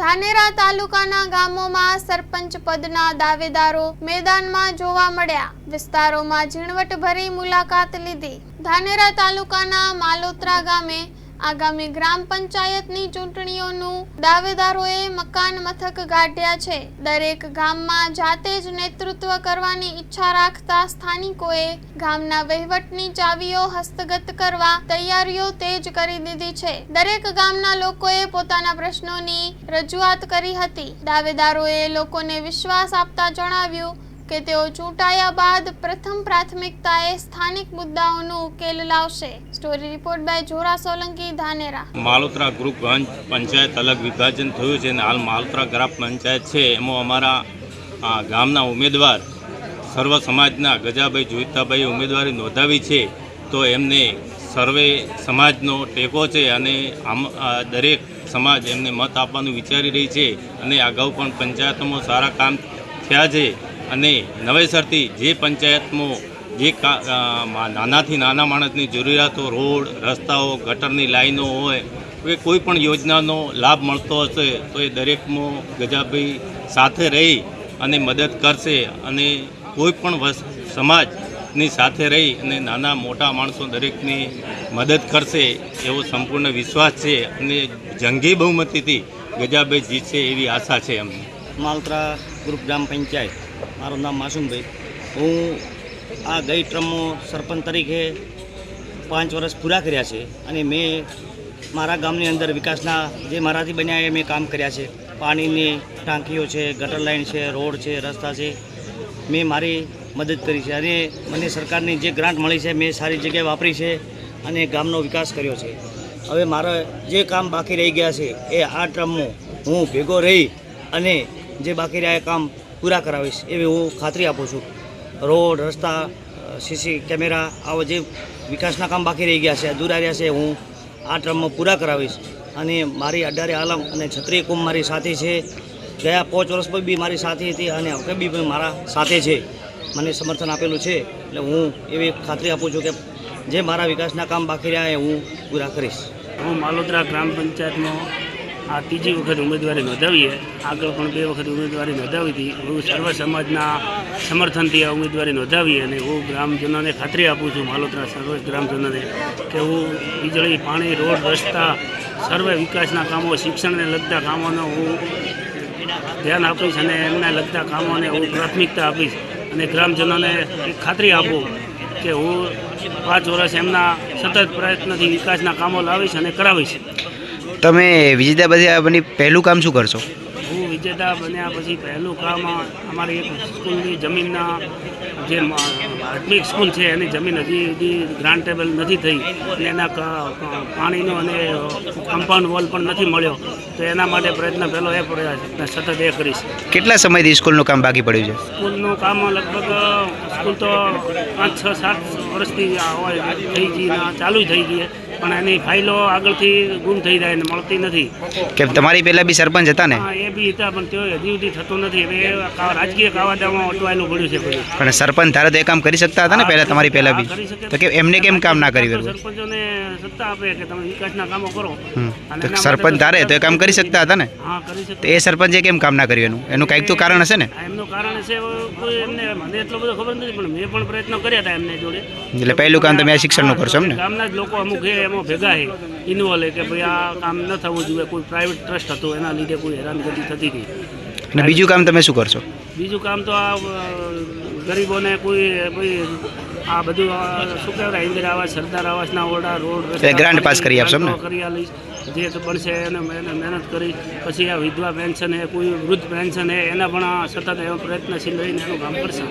ધાનેરા તાલુકાના ગામોમાં સરપંચ પદના દાવેદારો મેદાનમાં જોવા મળ્યા. વિસ્તારોમાં ઝીણવટભરી મુલાકાત લીધી. ધાનેરા તાલુકાના માલોત્રા ગામે આગામી ગ્રામ પંચાયતની ચૂંટણીઓનું દાવેદારોએ મકાન મથક ગાઢ્યા છે. દરેક ગામમાં જાતે જ નેતૃત્વ કરવાની ઈચ્છા રાખતા સ્થાનિકોએ ગામના વહીવટની ચાવીઓ હસ્તગત કરવા તૈયારીઓ તેજ કરી દીધી છે. દરેક ગામના લોકોએ પોતાના પ્રશ્નોની રજૂઆત કરી હતી. દાવેદારોએ લોકોને વિશ્વાસ આપતા જણાવ્યું કે તેઓ ચૂંટાયા બાદ પ્રથમ પ્રાથમિકતાએ સ્થાનિક મુદ્દાઓનો ઉકેલ લાવશે. Story report by Jora Solanki, Dhanera. Malotra group panchayat અલગ વિભાજન થયું છે અને હાલ માલોત્રા ગ્રામ પંચાયત છે. એમાં અમારા ગામના ઉમેદવાર સર્વ સમાજના ગજાભાઈ જોઈતાભાઈ ઉમેદવારી નોંધાવી છે. તો એમને સર્વે સમાજનો ટેકો છે અને આમ દરેક સમાજ એમને મત આપવાનું વિચારી રહી છે. અને અગાઉ પણ પંચાયતોમાં સારા કામ થયા છે. અને નવેસરથી જે પંચાયતમાં, જે કા- નાનાથી નાના માણસની જરૂરિયાતો, રોડ, રસ્તાઓ, ગટરની લાઈનો હોય, એ કોઈ પણ યોજનાનો લાભ મળતો હશે, તો એ દરેકમાં ગજાભાઈ સાથે રહી અને મદદ કરશે અને કોઈ પણ સમાજની સાથે રહી અને નાના મોટા માણસો દરેકની મદદ કરશે, એવો સંપૂર્ણ વિશ્વાસ છે અને જંગી બહુમતીથી ગજાભાઈ જીતશે એવી આશા છે અમને માલત્રા ગ્રુપ ગ્રામ પંચાયત. મારું નામ માસુમભાઈ. હું આ ગઈ ટ્રમમાં સરપંચ તરીકે પાંચ વર્ષ પૂરા કર્યા છે અને મેં મારા ગામની અંદર વિકાસના જે મારાથી બન્યા એ મેં કામ કર્યા છે. પાણીની ટાંકીઓ છે, ગટર લાઈન છે, રોડ છે, રસ્તા છે. મેં મારી મદદ કરી છે અને મને સરકારની જે ગ્રાન્ટ મળી છે મેં સારી જગ્યાએ વાપરી છે અને ગામનો વિકાસ કર્યો છે. હવે મારા જે કામ બાકી રહી ગયા છે એ આ ટ્રમમાં હું ભેગો રહી અને જે બાકી રહ્યા કામ પૂરા કરાવીશ એવી હું ખાતરી આપું છું. રોડ, રસ્તા સીસી કેમેરા, આવા જે વિકાસના કામ બાકી રહી ગયા છે અધૂરા રહ્યા છે, હું આ ટ્રમમાં પૂરા કરાવીશ. અને મારી અડારે આલમ અને છત્રી કુંભ મારી સાથે છે. ગયા પાંચ વર્ષ પર બી મારી સાથે હતી અને હવે બી બી મારા સાથે છે. મને સમર્થન આપેલું છે. એટલે હું એવી ખાતરી આપું છું કે જે મારા વિકાસના કામ બાકી રહ્યા એ હું પૂરા કરીશ. હું માલોદરા ગ્રામ પંચાયતમાં આ ત્રીજી વખત ઉમેદવારી નોંધાવીએ આગળ પણ બે વખત ઉમેદવારી નોંધાવી હતી. હું સર્વ સમાજના સમર્થનથી આ ઉમેદવારી નોંધાવી અને હું ગ્રામજનોને ખાતરી આપું છું માલોતરા સર્વ ગ્રામજનોને, કે હું વીજળી, પાણી, રોડ, રસ્તા, સર્વે વિકાસના કામો, શિક્ષણને લગતા કામોનો હું ધ્યાન આપીશ અને એમને લગતા કામોને હું પ્રાથમિકતા આપીશ અને ગ્રામજનોને ખાતરી આપું કે હું પાંચ વર્ષ એમના સતત પ્રયત્નથી વિકાસના કામો લાવીશ અને કરાવીશ. તમે વિજેતા બધા બની પહેલું કામ શું કરશો? હું વિજેતા બન્યા પછી પહેલું કામ અમારી એક સ્કૂલની જમીનના જે મ- આત્મિક સ્કૂલ છે એની જમીન હજી સુધી ગ્રાન્ટેબલ નથી થઈ. અને એના પાણીનો અને કમ્પાઉન્ડ વોલ પણ નથી મળ્યો. તો એના માટે પ્રયત્ન પહેલો એ પ્રયાસ છે. સતત એ કરીશ. કેટલા સમયથી સ્કૂલનું કામ બાકી પડ્યું છે? સ્કૂલનું કામ લગભગ સ્કૂલ તો પાંચ છ સાત વર્ષથી હોય થઈ ગઈ ચાલુ થઈ ગઈ પણ એની ફાઇલો આગળથી ગુમ થઈ જાય ને મળતી નથી. કે તમારી પહેલા બી સરપંચ હતા ને? હા એ બી હતા પણ તેઓ હજી સુધી થતું નથી. હવે રાજકીય કાવાદામાં અટવાયેલું પડ્યું છે બધું. પણ સરપંચ ધારે તો એ કામ કરી શકતા હતા ને પહેલાં તમારી પહેલા બી? તો કે એમને કેમ કામ ના કરી સરપંચોને સત્તા આપે કે તમે વિકાસના કામો કરો. તો સરપંચ ધારે તો એ કામ કરી શકતા હતા ને? હા કરી શકે તો એ સરપંચે કેમ કામ ના કર્યું એનું? એનું કાંઈક તો કારણ હશે ને? એમનું કારણ છે કોઈ એમને મને એટલો બધો ખબર નથી પણ મેં પણ પ્રયત્ન કર્યા હતા એમને જોડે. એટલે પહેલું કામ તમે આ શિક્ષણનું કરશો એમ ને? ગામના જ લોકો અમુક એ એમાં ભેગા છે ઇન્વોલ્વ કે ભાઈ આ કામ ન થવું જોઈએ કોઈ પ્રાઇવેટ ટ્રસ્ટ હતો એના લીધે કોઈ હેરાનગતિ થતી હતી અને બીજું કામ તમે શું કરશો? બીજું કામ તો આ ગરીબોને કોઈ કોઈ આ બધું શું કહેવાય ઇન્દિરા આવાસ સરદાર આવાસના ઓરડા રોડ ગ્રાન્ટ પાસ કરી આપશો ને? કરી આલીશ જે તો બનશે એને મહેનત મહેનત કરી પછી આ વિધવા પેન્શન હે કોઈ વૃદ્ધ પેન્શન હે એના પણ આ સતત એવો પ્રયત્નશીલ રહીને એનું કામ કરશે.